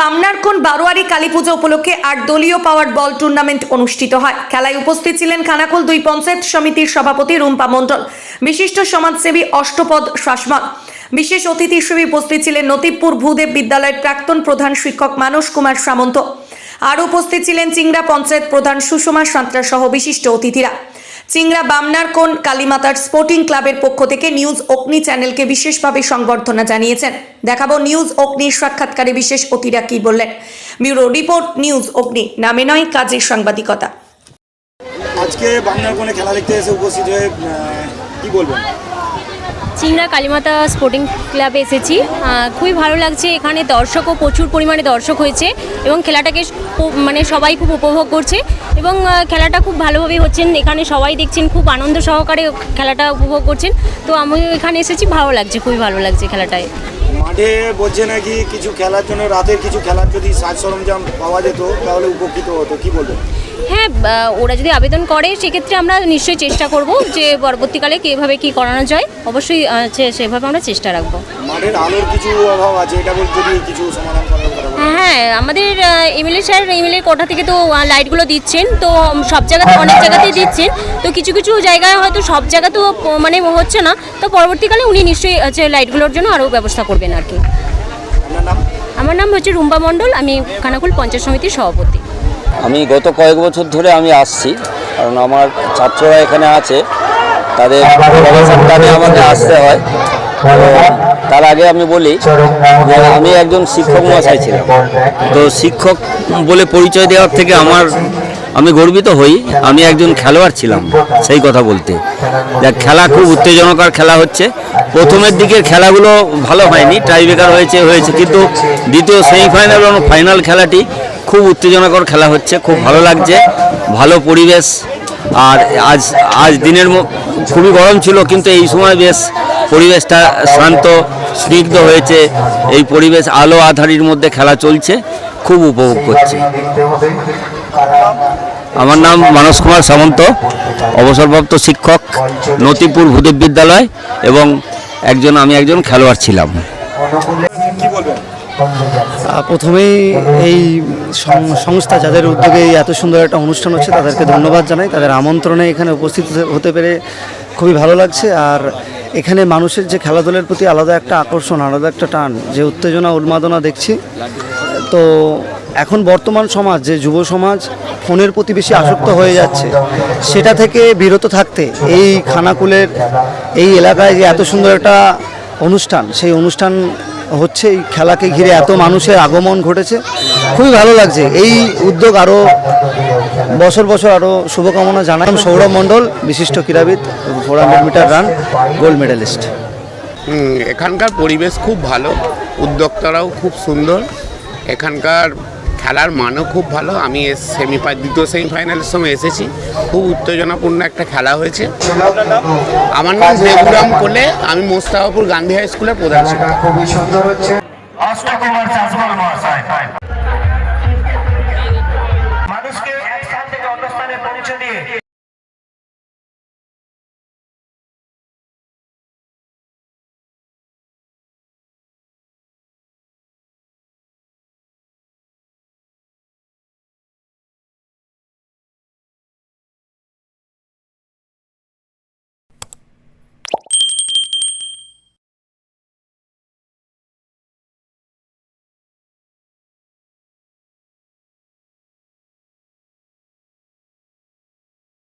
বামনারকোন বারোয়ারি কালী পুজো উপলক্ষে আট দলীয় পাওয়ার বল টুর্নামেন্ট অনুষ্ঠিত হয়? খেলায় উপস্থিত ছিলেন খানাকুল দুই পঞ্চায়েত সমিতির সভাপতি রুম্পা মণ্ডল। বিশিষ্ট সমাজসেবী অষ্টপদ শাসমল। বিশেষ অতিথি হিসেবে উপস্থিত ছিলেন নতিবপুর ভূদেব বিদ্যালয়ের প্রাক্তন প্রধান শিক্ষক মানস কুমার সামন্ত। আর উপস্থিত ছিলেন চিংড়া পঞ্চায়েত প্রধান সুষমা সাঁতরা সহ বিশিষ্ট অতিথিরা। চিংড়া বামনার কোন কালীমাতার স্পোর্টিং ক্লাবের পক্ষ থেকে নিউজ অগ্নি চ্যানেলকে বিশেষভাবে সংবর্ধনা জানিয়েছেন। দেখাবো নিউজ অগ্নির সাক্ষাৎকারে বিশেষ অতিরা কি বললেন। ব্যুরো রিপোর্ট, নিউজ অগ্নি, নামে নয় কাজের সাংবাদিকতা। আজকে বাংলার কোনে খেলা দেখতে এসে উপস্থিত হয়ে কি বলবেন? চিংড়া কালীমাতা স্পোর্টিং ক্লাবে এসেছি। খুবই ভালো লাগছে এখানে দর্শকও প্রচুর পরিমাণে দর্শক হয়েছে এবং খেলাটাকে মানে সবাই খুব উপভোগ করছে এবং খেলাটা খুব ভালোভাবে হচ্ছেন। এখানে সবাই দেখছেন, খুব আনন্দ সহকারে খেলাটা উপভোগ করছেন। তো আমি এখানে এসেছি, ভালো লাগছে, খুবই ভালো লাগছে খেলাটায়। মাঠে বলছে নাকি কিছু খেলার জন্য রাতের কিছু খেলার যদি সাজ সরঞ্জাম পাওয়া যেত তাহলে উপকৃত হতো। কি বলবেন? হ্যাঁ ওরা যদি আবেদন করে সেক্ষেত্রে আমরা নিশ্চয়ই চেষ্টা করব যে পরবর্তীকালে কীভাবে কি করানো যায়। অবশ্যই সেভাবে আমরা চেষ্টা রাখব। মাঠের আলোর কিছু অভাব আছে এটা বল যদি কিছু সমাধান বলেন। হ্যাঁ আমাদের এমএলএ স্যার এমএলএ কোঠা থেকে তো লাইটগুলো দিচ্ছেন তো সব জায়গাতে অনেক জায়গাতেই দিচ্ছেন তো কিছু কিছু জায়গায় হয়তো সব জায়গা তো মানে হচ্ছে না তো পরবর্তীকালে উনি নিশ্চয়ই হচ্ছে লাইটগুলোর জন্য আরও ব্যবস্থা করবেন আর কি আমার নাম হচ্ছে রুম্বা মণ্ডল আমি খানাকুল পঞ্চায়েত সমিতির সভাপতি আমি গত কয়েক বছর ধরে আমি আসছি কারণ আমার ছাত্ররা এখানে আছে তাদের আমাকে আসতে হয় তার আগে আমি বলি যে আমি একজন শিক্ষক মশাই ছিলাম। তো শিক্ষক বলে পরিচয় দেওয়ার থেকে আমার আমি গর্বিত হই। আমি একজন খেলোয়াড় ছিলাম সেই কথা বলতে। যা খেলা খুব উত্তেজনকর খেলা হচ্ছে। প্রথমের দিকের খেলাগুলো ভালো হয়নি টাইব্রেকার হয়েছে হয়েছে। কিন্তু দ্বিতীয় সেমিফাইনাল এবং ফাইনাল খেলাটি খুব উত্তেজনাকর খেলা হচ্ছে খুব ভালো লাগছে ভালো পরিবেশ। আর আজ আজ দিনের খুবই গরম ছিল কিন্তু এই সময় বেশ পরিবেশটা শান্ত স্নিগ্ধ হয়েছে। এই পরিবেশ আলো আধারির মধ্যে খেলা চলছে খুব উপভোগ করছি। আমার নাম মানস কুমার সামন্ত অবসরপ্রাপ্ত শিক্ষক নতিপুর ভূদেব বিদ্যালয় এবং একজন আমি একজন খেলোয়াড় ছিলাম। কি বলবেন? আহ, প্রথমেই এই সংস্থা যাদের উদ্যোগে এই এত সুন্দর একটা অনুষ্ঠান হচ্ছে তাদেরকে ধন্যবাদ জানাই। তাদের আমন্ত্রণে এখানে উপস্থিত হতে- হতে পেরে খুবই ভালো লাগছে। আর এখানে মানুষের যে খেলাধুলার প্রতি আলাদা একটা আকর্ষণ, আলাদা একটা টান, যে উত্তেজনা, উন্মাদনা দেখছি। তো এখন বর্তমান সমাজ, যে যুব সমাজ, ফোনের প্রতি বেশি আসক্ত হয়ে যাচ্ছে। সেটা থেকে বিরত থাকতে, এই খানাকুলের, এই এলাকায় যে এত সুন্দর একটা অনুষ্ঠান, সেই অনুষ্ঠান হচ্ছে এই খেলাকে ঘিরে এত মানুষের আগমন ঘটেছে। খুবই ভালো লাগছে। এই উদ্যোগ আরও বছর বছর আরও শুভকামনা জানাই। সৌরভ মণ্ডল বিশিষ্ট ক্রীড়াবিদ four hundred metre run gold medalist. এখানকার পরিবেশ খুব ভালো উদ্যোক্তারাও খুব সুন্দর। এখানকার খেলার মানও খুব ভালো। আমি সেমি দ্বিতীয় সেমিফাইনালের সময় এসেছি। খুব উত্তেজনাপূর্ণ একটা খেলা হয়েছে। আমার নাম দেবুরাম কোলে। আমি মোস্তাফাপুর গান্ধী হাই স্কুলের প্রধান শিক্ষক।